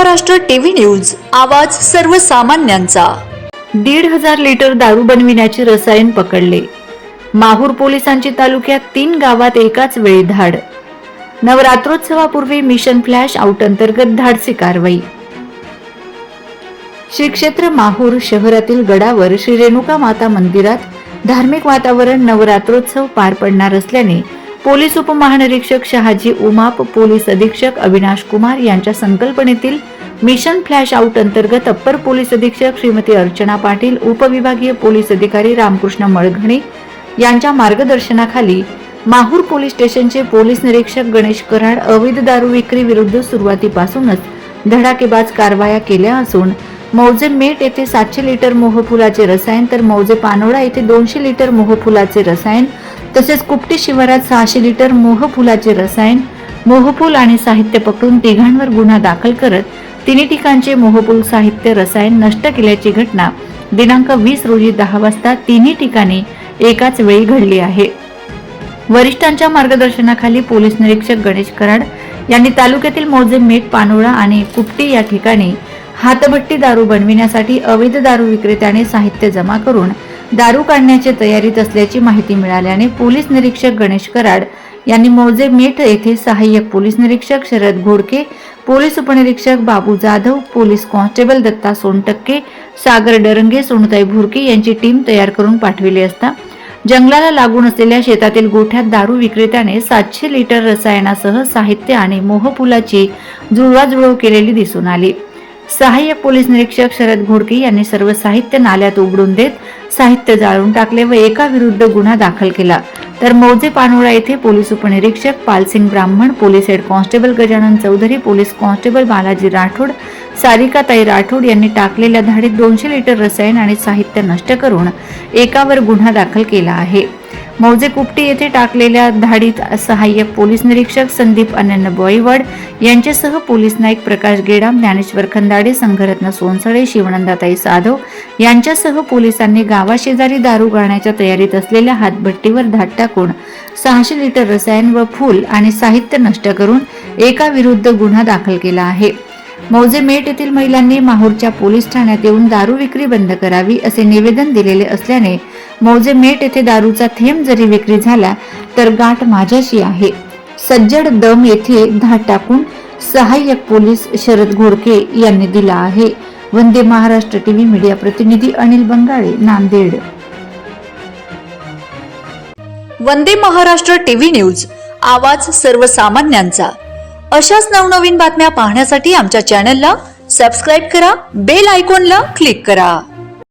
Maharashtra TV news आवाज सर्वसामान्यांचा. दीड हजार लिटर दारू बनविण्याचे रसायन पकडले. माहूर पोलिसांची तालुक्यात तीन गावात एकाच वेळी धाड. नवरात्रोत्सवापूर्वी मिशन फ्लॅश आउट अंतर्गत धाडसी कारवाई. श्री क्षेत्र माहूर शहरातील गडावर श्री रेणुका माता मंदिरात धार्मिक वातावरण नवरात्रोत्सव पार पडणार असल्याने पोलीस उपमहानिरीक्षक शहाजी उमाप पोलीस अधीक्षक अविनाश कुमार यांच्या संकल्पनेतील मिशन फ्लॅश आउट अंतर्गत अप्पर पोलीस अधीक्षक श्रीमती अर्चना पाटील उपविभागीय पोलीस अधिकारी रामकृष्ण मळघणे यांच्या मार्गदर्शनाखाली माहूर पोलीस स्टेशनचे पोलीस निरीक्षक गणेश कराड अवैध दारू विक्री विरुद्ध सुरुवातीपासूनच धडाकेबाज कारवाया केल्या असून मौजे मेट येथे सातशे लिटर मोहफुलाचे रसायन तर मौजे पानोळा येथे दोनशे लिटर मोहफुलाचे रसायन तसेच कुपटी शिवारात सहाशे लिटर मोहफुलाचे रसायन मोहफूल आणि साहित्य पकडून तिघांवर गुन्हा दाखल करत तिन्ही ठिकाणचे मोहफूल साहित्य रसायन नष्ट केल्याची घटना दिनांक वीस रोजी दहा वाजता तिन्ही ठिकाणी एकाच वेळी घडली आहे. वरिष्ठांच्या मार्गदर्शनाखाली पोलीस निरीक्षक गणेश कराड यांनी तालुक्यातील मौजे मेट पानोळा आणि कुपटी या ठिकाणी हातभट्टी दारू बनविण्यासाठी अवैध दारू विक्रेत्याने साहित्य जमा करून दारू काढण्याच्या तयारीत असल्याची माहिती मिळाल्याने पोलीस निरीक्षक गणेश कराड यांनी मौजे मेठ येथे सहाय्यक पोलीस निरीक्षक शरद घोडके पोलीस उपनिरीक्षक बाबू जाधव पोलीस कॉन्स्टेबल दत्ता सोनटक्के सागर डरंगे सोनताई भुरके यांची टीम तयार करून पाठविली असता. जंगलाला लागून असलेल्या शेतातील गोठ्यात दारू विक्रेत्याने सातशे लिटर रसायनासह साहित्य आणि मोहफुलाची जुळवाजुळव केलेली दिसून आली. सहाय्यक पोलीस निरीक्षक शरद घोडके यांनी सर्व साहित्य नाल्यात उघडून देत साहित्य जाळून टाकले व एका विरुद्ध गुन्हा दाखल केला. तर मौजे पानोळा येथे पोलीस उपनिरीक्षक Palsing Brahman police head constable Gajanan Chaudhari police constable Balaji Rathod Sarikatai Rathod यांनी टाकलेल्या धाडीत दोनशे लिटर रसायन आणि साहित्य नष्ट करून एकावर गुन्हा दाखल केला आहे. मौजे कुपटी येथे टाकलेल्या धाडीत सहाय्यक पोलीस निरीक्षक संदीप अनन्य बॉईवड यांच्यासह पोलीस नाईक प्रकाश गेडाम ज्ञानेश्वर खंदाडे संघरत्न सोनसळे शिवनंदाताई साधव यांच्यासह पोलिसांनी गावाशेजारी दारू गाळण्याच्या तयारीत असलेल्या हातभट्टीवर धाड टाकून सहाशे लिटर रसायन व फूल आणि साहित्य नष्ट करून एका विरुद्ध गुन्हा दाखल केला आहे. मौजे मेट येथील महिलांनी माहूरच्या पोलीस ठाण्यात येऊन दारू विक्री बंद करावी असे निवेदन दिलेले असल्याने मौजे मेट येथे दारूचा थेंब जरी विक्री झाला तर गाठ माझ्याशी आहे. सज्जड दम येथे धाड टाकून सहाय्यक पोलीस शरद घोडके यांनी दिला आहे. वंदे महाराष्ट्र टीव्ही मीडिया प्रतिनिधी अनिल बंगाळे नांदेड. वंदे महाराष्ट्र टीव्ही न्यूज आवाज सर्वसामान्यांचा. अशाच नवनवीन बातम्या पाहण्यासाठी आमच्या चॅनलला सबस्क्राईब करा बेल आयकॉनला क्लिक करा.